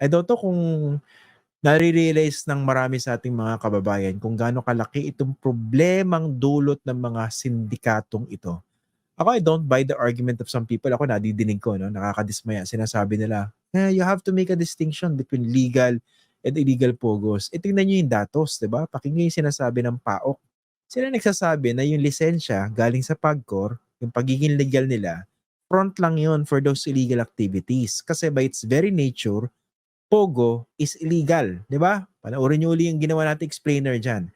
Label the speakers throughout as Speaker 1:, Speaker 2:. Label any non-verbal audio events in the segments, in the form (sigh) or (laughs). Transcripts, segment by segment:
Speaker 1: I don't know kung nare-realize ng marami sa ating mga kababayan kung gaano kalaki itong problemang dulot ng mga sindikatong ito. Ako, I don't buy the argument of some people. Ako, nadidinig ko, no? nakakadismaya. Sinasabi nila, eh, you have to make a distinction between legal and illegal pogos. E tingnan nyo yung datos, di ba? Pakinggan yung sinasabi ng PAOK. Sila nagsasabi na yung lisensya galing sa PAGCOR, yung pagiging legal nila, front lang yon for those illegal activities. Kasi by its very nature, Pogo is illegal, 'di ba? Panoorin niyo uli yung ginawa nating explainer diyan.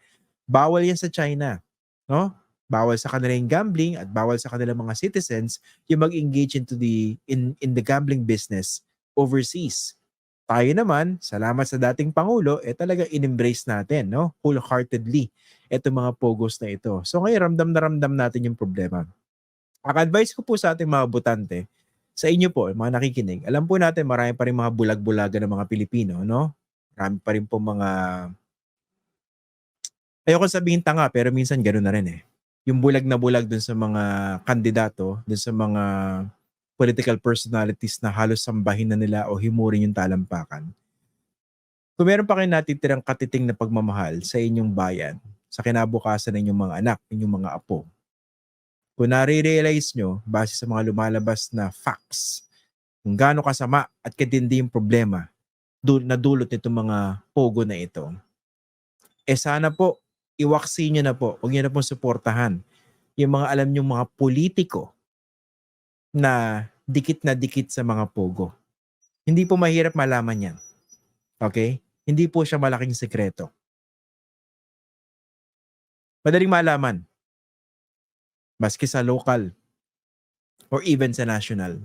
Speaker 1: Bawal 'yan sa China, no? Bawal sa kanila yung gambling at bawal sa kanilang mga citizens yung mag-engage into the in in the gambling business overseas. Tayo naman, salamat sa dating pangulo, eh talaga in-embrace natin, no? Wholeheartedly itong mga pogos na ito. So ngayon ramdam na ramdam natin yung problema. Ang advice ko po sa ating mga butante, sa inyo po, mga nakikinig, alam po natin marami pa rin mga bulag-bulaga ng mga Pilipino, no? Marami pa rin po mga ayoko sabihin tanga, pero minsan gano'n na rin eh. Yung bulag na bulag dun sa mga kandidato, dun sa mga political personalities na halos sambahin na nila o himurin yung talampakan. Kung meron pa kayo natitirang katiting na pagmamahal sa inyong bayan, sa kinabukasan ng inyong mga anak, inyong mga apo, kung nare-realize nyo, base sa mga lumalabas na facts, kung gaano kasama at katindi yung problema dul- na dulot nitong mga pogo na ito, eh sana po, iwaksi nyo na po, huwag nyo na pong suportahan yung mga alam nyo mga politiko na dikit na dikit sa mga pogo. Hindi po mahirap malaman yan. Okay? Hindi po siya malaking sekreto. Madaling malaman maski sa local or even sa national.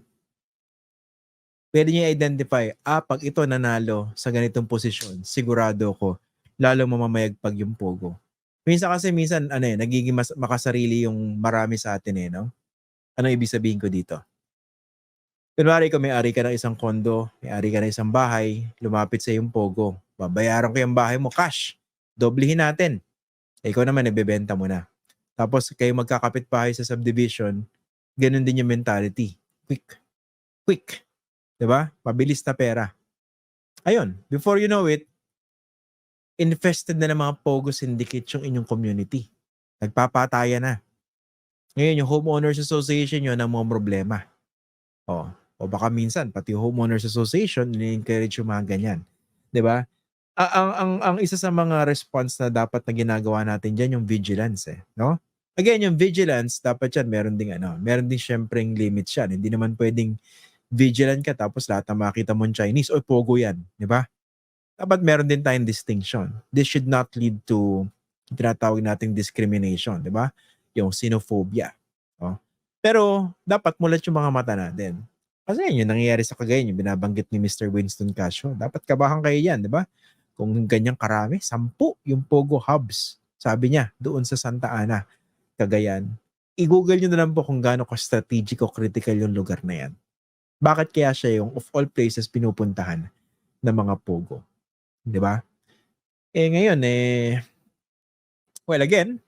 Speaker 1: Pwede niyo identify, ah, pag ito nanalo sa ganitong posisyon, sigurado ko, lalo mamamayagpag yung pogo. Minsan kasi, minsan, ano eh, nagiging mas, makasarili yung marami sa atin eh, no? Ano ibig sabihin ko dito? Kunwari ko may ari ka ng isang kondo, may ari ka ng isang bahay, lumapit sa yung pogo. Babayaran ko yung bahay mo, cash. Doblehin natin. Ikaw naman, ibebenta mo na. Tapos kayo magkakapit bahay sa subdivision, ganun din yung mentality. Quick. Quick. 'Di ba? Pabilis na pera. Ayun, before you know it, infested na ng mga pogo syndicate yung inyong community. Nagpapataya na. Ngayon, yung homeowners association yun ang mga problema. O, o baka minsan, pati homeowners association, ni-encourage yung mga ganyan. 'Di ba? Ang, ang, ang isa sa mga response na dapat na ginagawa natin dyan, yung vigilance eh. No? Again, yung vigilance, dapat yan, meron ding ano, meron din syempreng limits yan. Hindi naman pwedeng vigilant ka tapos lahat na makita mo Chinese, o pogo yan, di ba? Dapat meron din tayong distinction. This should not lead to tinatawag nating discrimination, di ba? Yung xenophobia. Oh. Pero dapat mulat yung mga mata natin. Kasi yun yung nangyayari sa Cagayan, yung binabanggit ni Mr. Winston Casio. Dapat kabahan kayo yan, di ba? Kung ganyang karami, sampu yung Pogo Hubs. Sabi niya, doon sa Santa Ana, Cagayan. I-google nyo na lang po kung gaano ka-strategic o critical yung lugar na yan. Bakit kaya siya yung of all places pinupuntahan ng mga Pogo? Di ba? Eh ngayon, eh, well again,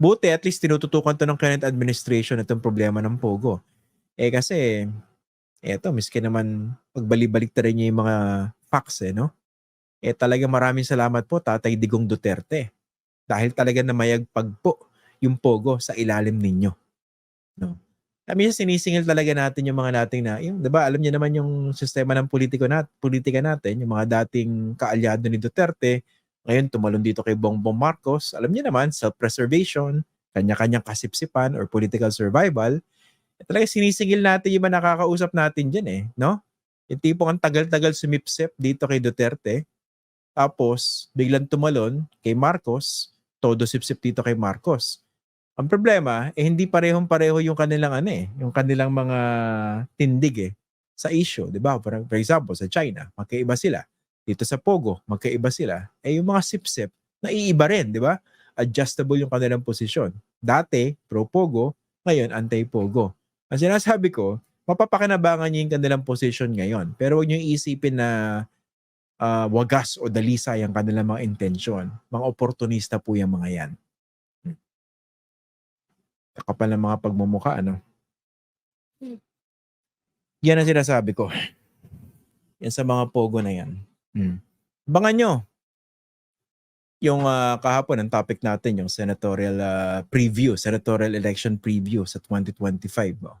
Speaker 1: buti at least tinututukan to ng current administration itong problema ng Pogo. Eh kasi, eto, miski naman pagbalik-balik ta rin niya yung mga facts eh, no? Eh talaga maraming salamat po Tatay Digong Duterte. Dahil talaga namayagpag po yung Pogo sa ilalim ninyo. No? Kami sinisingil talaga natin yung mga nating na, yung, 'di ba, alam niyo naman yung sistema ng politiko nat, politika natin, yung mga dating kaalyado ni Duterte, ngayon tumalon dito kay Bongbong Marcos, alam niyo naman, self-preservation, kanya-kanyang kasipsipan or political survival, eh, talaga sinisingil natin yung mga nakakausap natin dyan eh, no? Yung tipong ang tagal-tagal sumipsip dito kay Duterte, tapos biglang tumalon kay Marcos, todo sipsip dito kay Marcos. Ang problema, eh hindi parehong-pareho yung kanilang ano eh, yung kanilang mga tindig eh sa issue, 'di ba? For, for example, sa China, magkaiba sila. Dito sa Pogo, magkaiba sila. Eh yung mga sipsip, naiiba rin, 'di ba? Adjustable yung kanilang posisyon. Dati, pro Pogo, ngayon anti-Pogo. Ang sinasabi ko, mapapakinabangan niyo yung kanilang position ngayon. Pero huwag niyo iisipin na uh, wagas o dalisay ang kanilang mga intensyon. Mga oportunista po yung mga yan. Kakapal ng mga pagmumuka, ano? Yan ang sinasabi ko. Yan sa mga pogo na yan. Hmm. Abangan nyo. Yung ah, kahapon, ang topic natin, yung senatorial ah, preview, senatorial election preview sa 2025. Oh.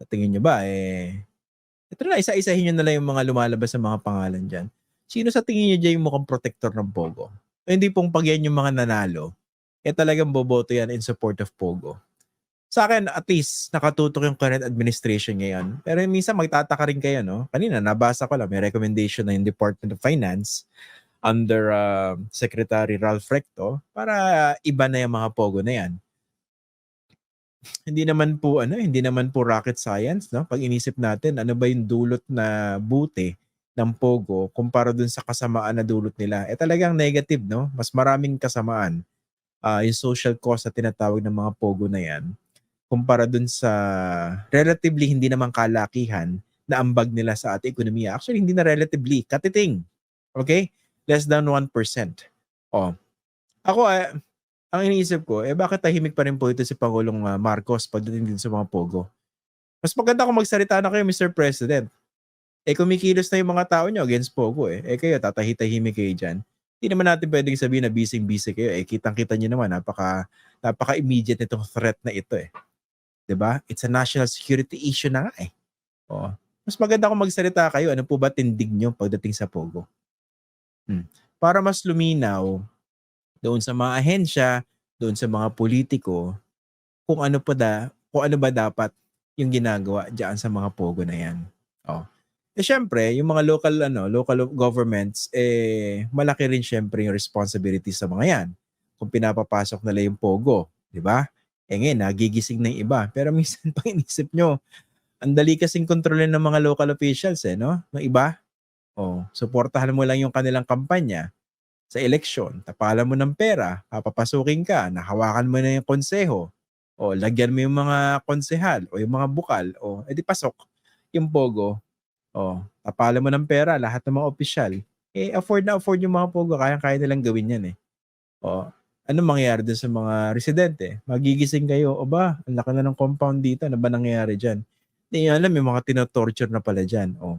Speaker 1: Sa tingin nyo ba, eh, ito na, isa-isahin nyo na lang yung mga lumalabas sa mga pangalan dyan. Sino sa tingin nyo dyan yung mukhang protector ng Pogo? O hindi pong pag yan yung mga nanalo, eh talagang boboto yan in support of Pogo. Sa akin, at least, nakatutok yung current administration ngayon. Pero minsan magtataka rin kayo, no? Kanina, nabasa ko lang, may recommendation na yung Department of Finance under uh, Secretary Ralph Recto para iba na yung mga Pogo na yan. Hindi naman po ano, hindi naman po rocket science, no? Pag inisip natin, ano ba yung dulot na buti ng Pogo kumpara dun sa kasamaan na dulot nila? Eh talagang negative, no? Mas maraming kasamaan. Ah yung social cost na tinatawag ng mga Pogo na yan kumpara dun sa relatively hindi naman kalakihan na ambag nila sa ating ekonomiya. Actually, hindi na relatively. Katiting. Okay? Less than 1%. Oh. Ako, eh, ang iniisip ko, eh bakit tahimik pa rin po ito si Pangulong ah, Marcos pagdating din sa mga pogo? Mas maganda kung magsalita na kayo, Mr. President. Eh kumikilos na yung mga tao nyo against pogo eh. Eh kayo, tatahi-tahimik kayo dyan. Hindi naman natin pwedeng sabihin na busy-busy kayo. Eh kitang-kita nyo naman, napaka, napaka-immediate nitong threat na ito eh. ba? It's a national security issue na nga eh. Oo. Mas maganda kung magsalita kayo, ano po ba tindig nyo pagdating sa pogo? Hmm. Para mas luminaw doon sa mga ahensya, doon sa mga politiko, kung ano pa da, kung ano ba dapat yung ginagawa diyan sa mga pogo na 'yan. Oh. Eh syempre, yung mga local ano, local governments eh malaki rin syempre yung responsibility sa mga 'yan. Kung pinapapasok nila yung pogo, 'di ba? Eh ngayon, nagigising na yung iba. Pero (laughs) minsan pag inisip nyo, ang dali kasing kontrolin ng mga local officials eh, no? Ng iba. Oh, suportahan mo lang yung kanilang kampanya sa eleksyon. Tapalan mo ng pera, papapasukin ka, nahawakan mo na yung konseho. O lagyan mo yung mga konsehal o yung mga bukal. O edi pasok yung pogo. O tapalan mo ng pera, lahat ng mga opisyal. Eh afford na afford yung mga pogo, kaya-kaya nilang gawin yan eh. O ano mangyayari dun sa mga residente? Magigising kayo, o ba, ang laki na ng compound dito, ano ba nangyayari dyan? Hindi nyo alam, may mga tinotorture na pala dyan. O.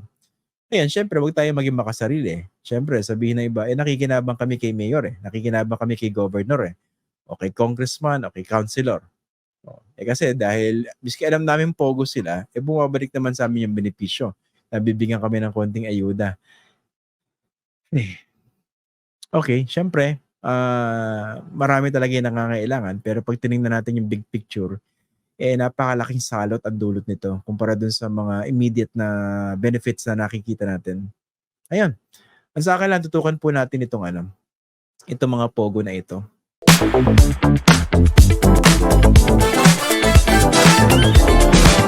Speaker 1: Ayan, syempre, huwag tayo maging makasarili. Syempre, sabihin na iba, eh, nakikinabang kami kay mayor eh. Nakikinabang kami kay governor eh. O kay congressman, o kay councilor. O, eh kasi dahil, miski alam namin pogo sila, eh bumabalik naman sa amin yung benepisyo nabibigyan kami ng konting ayuda. Eh, okay, syempre, uh, marami talaga yung nangangailangan pero pag tinignan natin yung big picture, eh napakalaking salot at dulot nito kumpara dun sa mga immediate na benefits na nakikita natin. Ayun. Ang sa akin lang, tutukan po natin itong ano, itong mga pogo na ito. Thank you.